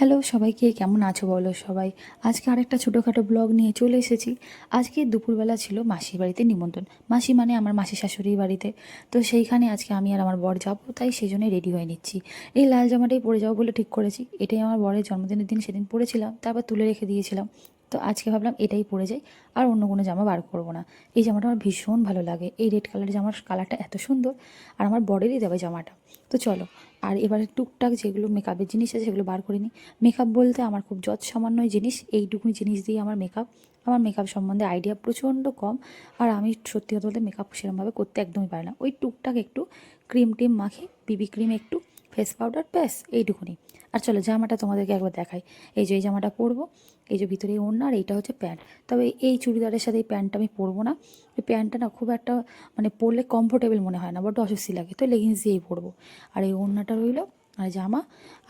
Hello, সবাইকে কেমন আছো বলো সবাই? আজকে আরেকটা ছোটোখাটো ব্লগ নিয়ে চলে এসেছি। আজকে দুপুরবেলা ছিল মাসির বাড়িতে নিমন্ত্রণ। মাসি মানে আমার মাসি শাশুড়ির বাড়িতে। তো সেইখানে আজকে আমি আর আমার বর যাব, তাই সেই জন্যই রেডি হয়ে নিচ্ছি। এই লাল জামাটাই পরে যাব বলে ঠিক করেছি। এটাই আমার বরের জন্মদিনের দিন, সেদিন পরেছিলাম, তারপর তুলে রেখে দিয়েছিলাম। তো আজকে ভাবলাম এটাই পরে যাই, আর অন্য কোনো জামা বার করব না। এই জামাটা আমার ভীষণ ভালো লাগে। এই রেড কালারের জামার কালারটা এত সুন্দর, আর আমার বরেরই দেবে জামাটা। তো চলো আর এবারে টুকটাক যেগুলো মেকআপের জিনিস আছে সেগুলো বার করে নিই মেকআপ বলতে আমার খুব যত সামান্য জিনিস, এইটুকুনি জিনিস দিয়ে আমার মেকআপ আমার মেকআপ সম্বন্ধে আইডিয়া প্রচণ্ড কম, আর আমি সত্যি কথা বলতে মেকআপ সেরকমভাবে করতে একদমই পারি না। ওই টুকটাক একটু ক্রিম টিম মাখে বিবি ক্রিম একটু ফেস পাউডার ব্যাস, এইটুকুনি। আর চলো, জামাটা তোমাদেরকে একবার দেখাই। এই যে, এই জামাটা পরবো, এই যে ভিতরে এই ওড়না আর এইটা হচ্ছে প্যান্ট। তবে এই চুড়িদারের সাথে এই প্যান্টটা আমি পরবো না। এই প্যান্টটা না খুব একটা মানে পরলে কমফোর্টেবল মনে হয় না, বড্ড অস্বস্তি লাগে। তো লেগিংস দিয়েই পরবো। আর এই ওড়নাটা রইল, আর জামা,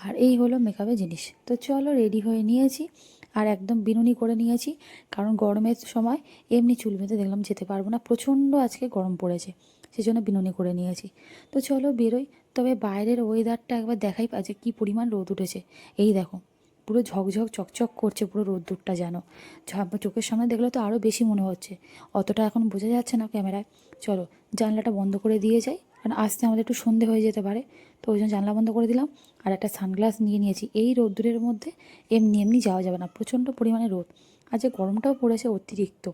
আর এই হলো মেকআপের জিনিস। তো চলো রেডি হয়ে নিয়েছি। আর একদম বিনুনি করে নিয়েছি, কারণ গরমের সময় এমনি চুল বেঁধে দেখলাম যেতে পারব না। প্রচণ্ড আজকে গরম পড়েছে। সেই জন্য বিনুনি করে নিয়েছি। তো চলো বেরোই, তবে বাইরের ওয়েদারটা একবার দেখাই পাচ্ছে কী পরিমাণ রোদ উঠেছে। এই দেখো, পুরো ঝকঝক, চকচক করছে পুরো রোদ্দুরটা যেন। চোখের সামনে দেখলে তো আরও বেশি মনে হচ্ছে। অতটা এখন বোঝা যাচ্ছে না ক্যামেরায়। চলো, জানলাটা বন্ধ করে দিয়ে যাই, কারণ আসতে আমাদের একটু সন্ধে হয়ে যেতে পারে। তো ওই জন্য জানলা বন্ধ করে দিলাম আর একটা সানগ্লাস নিয়ে নিয়েছি। এই রোদ্দুরের মধ্যে এমনি এমনি যাওয়া যাবে না, প্রচণ্ড পরিমাণে রোদ। আর যে গরমটাও পড়েছে অতিরিক্ত।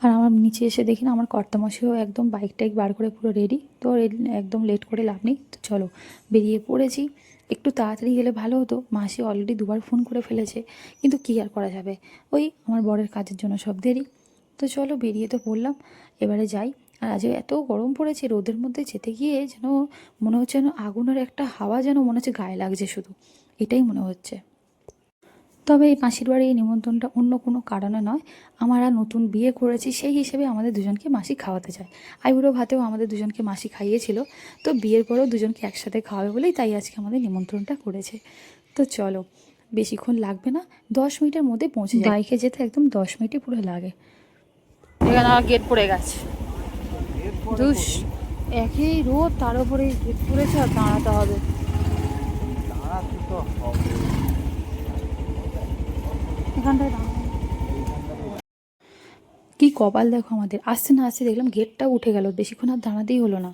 আর আমার নিচে এসে দেখি না, আমার কর্তামশাইও একদম বাইক টাইক বার করে পুরো রেডি তো একদম লেট করে লাভ নেই। তো চলো, বেরিয়ে পড়েছি। একটু তাড়াতাড়ি গেলে ভালো হতো, মাসি অলরেডি দুবার ফোন করে ফেলেছে, কিন্তু কী আর করা যাবে? ওই আমার বরের কাজের জন্য সব দেরি। তো চলো বেরিয়ে তো পড়লাম, এবারে যাই। আর আজ এত গরম পড়েছে, রোদের মধ্যে যেতে গিয়ে যেন মনে হচ্ছে যেন আগুনের একটা হাওয়া যেন মনে হচ্ছে গায়ে লাগছে শুধু, এটাই মনে হচ্ছে। তবে এই মাসির বাড়ি এই নিমন্ত্রণটা অন্য কোনো কারণে নয়। আমরা নতুন বিয়ে করেছি সেই হিসেবে আমাদের দুজনকে মাসি খাওয়াতে চায়। আইবুড়ো ভাতেও আমাদের দুজনকে মাসি খাইয়েছিল। তো বিয়ের পরেও দুজনকে একসাথে খাওয়াবে বলেই তাই আজকে আমাদের নিমন্ত্রণটা করেছে। তো চলো বেশিক্ষণ লাগবে না দশ মিনিটের মধ্যে পৌঁছে যায় বাইকে যেতে একদম দশ মিনিটই পুরো লাগে। এখানে গেট পড়ে গেছে। একই রোদ তার উপরে গেট পড়েছে আর দাঁড়াতে হবে। দাঁড়াতে তো হবে। কি কপাল দেখো আমাদের। আসছে না আসছে দেখলাম গেটটাও উঠে গেল। বেশিক্ষণ আর দাঁড়াতেই হলো না।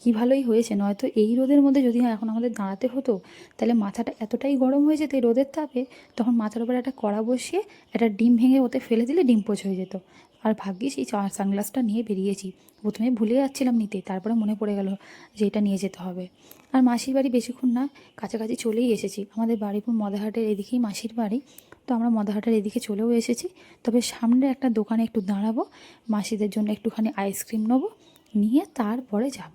কি ভালোই হয়েছে, নয়তো এই রোদের মধ্যে যদি এখন আমাদের দাঁড়াতে হতো, তাহলে মাথাটা এতটাই গরম হয়ে যেত এই রোদের তাপে, তখন মাথার উপরে একটা কড়া বসিয়ে একটা ডিম ভেঙে ওতে ফেলে দিলে ডিম পোচ হয়ে যেত। আর ভাগ্যিস এই সানগ্লাসটা নিয়ে বেরিয়েছি। প্রথমে ভুলে যাচ্ছিলাম নিতে, তারপরে মনে পড়ে গেল যে এটা নিয়ে যেতে হবে। আর মাসির বাড়ি বেশিক্ষণ না, কাছাকাছি চলেই এসেছি। আমাদের বাড়িপুর মদাহাটের এদিকেই মাসির বাড়ি। তো আমরা মদাহাটের এদিকে চলেও এসেছি। তবে সামনে একটা দোকানে একটু দাঁড়াবো, মাসিদের জন্য একটুখানি আইসক্রিম নেব, নিয়ে তারপরে যাব।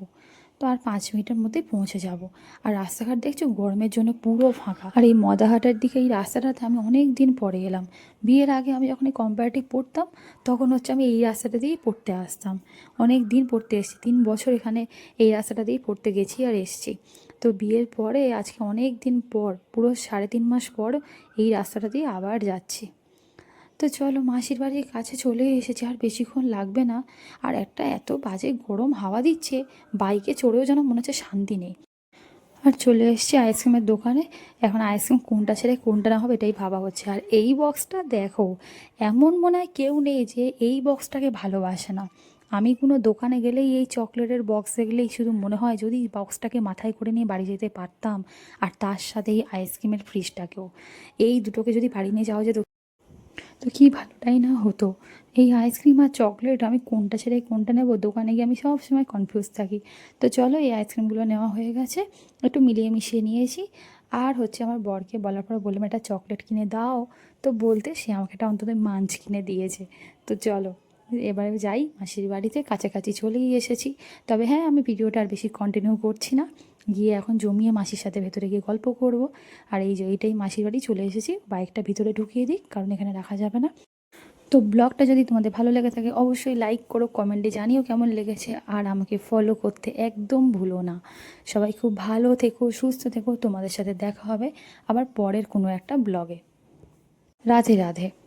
তো আর পাঁচ মিনিটের মধ্যেই পৌঁছে যাব। আর রাস্তাঘাট দেখছ? গরমের জন্য পুরো ফাঁকা। আর এই মদাহাটের দিকে এই রাস্তাটাতে আমি অনেক দিন পরে এলাম। বিয়ের আগে আমি যখন এই কম্পারেটিভ পড়তাম, তখন হচ্ছে আমি এই রাস্তাটা দিয়েই পড়তে আসতাম। অনেক দিন পড়তে এসেছি, তিন বছর এখানে এই রাস্তাটা দিয়েই পড়তে গেছি আর এসেছি। তো বিয়ের পরে আজকে অনেক দিন পর, পুরো সাড়ে তিন মাস পর এই রাস্তাটা দিয়ে আবার যাচ্ছি। তো চলো, মাসির বাড়ির কাছে চলে এসেছে, আর বেশিক্ষণ লাগবে না। আর একটা এত বাজে গরম হাওয়া দিচ্ছে, বাইকে চড়েও যেন মনে হচ্ছে শান্তি নেই। আর চলে এসেছি আইসক্রিমের দোকানে। এখন আইসক্রিম কোনটা ছেড়ে কোনটা না হবে এটাই ভাবা হচ্ছে। আর এই বক্সটা দেখো, এমন মনে হয় কেউ নেই যে এই বক্সটাকে ভালোবাসে না। আমি কোনো দোকানে গেলেই এই চকলেটের বক্স দেখলেই শুধু মনে হয় যদি বক্সটাকে মাথায় করে নিয়ে বাড়ি যেতে পারতাম, আর তার সাথে এই আইসক্রিমের ফ্রিজটাকেও এই দুটোকে যদি বাড়ি নিয়ে যাওয়া যেত, তো কী ভালোটাই না হতো? এই আইসক্রিম আর চকলেট আমি কোনটা ছেড়ে কোনটা নেব? দোকানে গিয়ে আমি সব সময় কনফিউজ থাকি। তো চলো এই আইসক্রিমগুলো নেওয়া হয়ে গেছে, একটু মিলিয়ে মিশিয়ে নিয়েছি। আর হচ্ছে আমার বরকে বলার পর বললাম, একটা চকলেট কিনে দাও। তো বলতে সে আমাকে একটা অন্তত মাঞ্চ কিনে দিয়েছে। তো চলো। এবারে যাই, মাসির বাড়িতে, কাছাকাছি চলেই এসেছি। তবে হ্যাঁ আমি ভিডিওটা আর বেশি কন্টিনিউ করছি না। গিয়ে এখন জমিয়ে মাসির সাথে ভেতরে গিয়ে গল্প করব। আর এই যে, এইটাই মাসির বাড়ি, চলে এসেছি। বাইকটা ভিতরে ঢুকিয়ে দিই, কারণ এখানে রাখা যাবে না। তো ব্লগটা যদি তোমাদের ভালো লেগে থাকে, অবশ্যই লাইক করো কমেন্টে জানিও কেমন লেগেছে। আর আমাকে ফলো করতে একদম ভুলো না। সবাই খুব ভালো থেকো, সুস্থ থেকো। তোমাদের সাথে দেখা হবে আবার পরের কোনো একটা ব্লগে। রাধে রাধে।